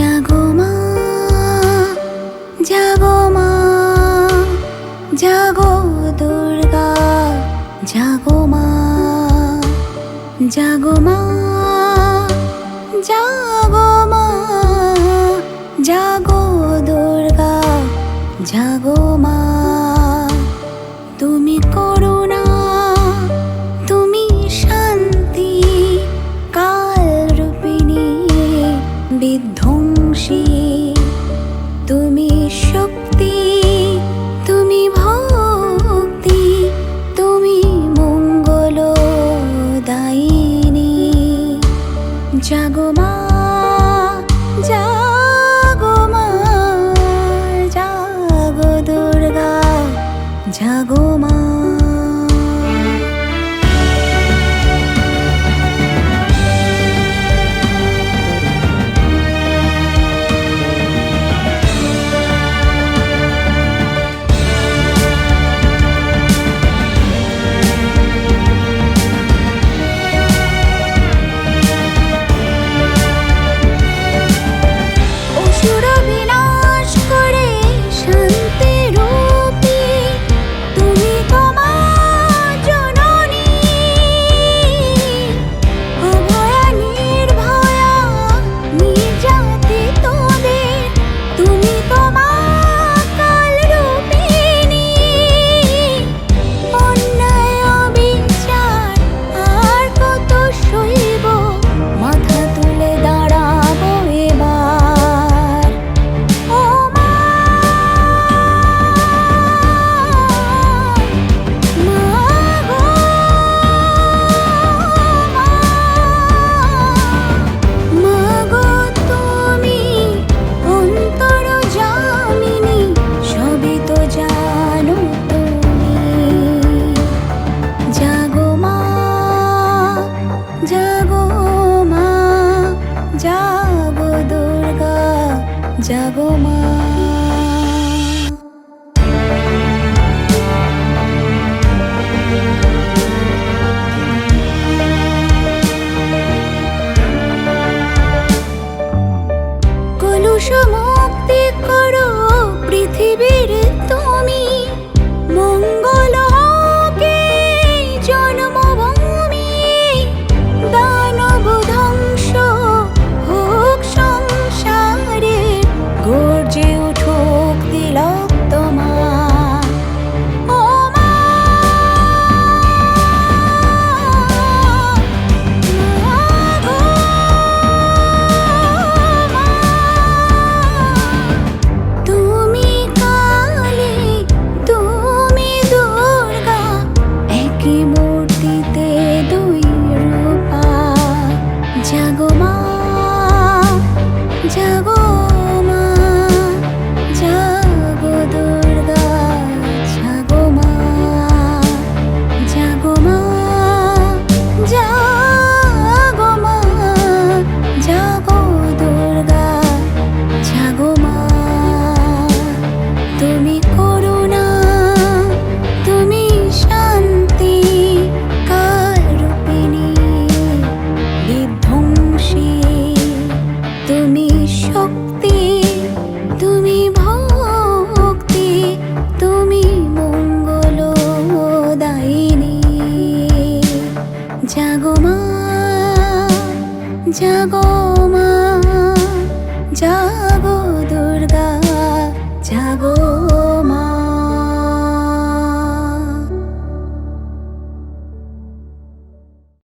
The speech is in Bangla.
জাগো মা জাগো মা, জাগো দুর্গা, জাগো মা জাগো মা জাগো মা, জাগো দুর্গা, জাগো মা। অংশী তুমি শক্তি তুমি ভক্তি তুমি মঙ্গল দায়িনী। জাগমা জাগো মা জাগো দুর্গা জাগো যাব দুর্গা জাগো মা। কলুষমা 加个毛 শক্তি তুমি ভক্তি তুমি মঙ্গল দায়িনী জাগমা জাগমা জাগো দুর্গা জাগো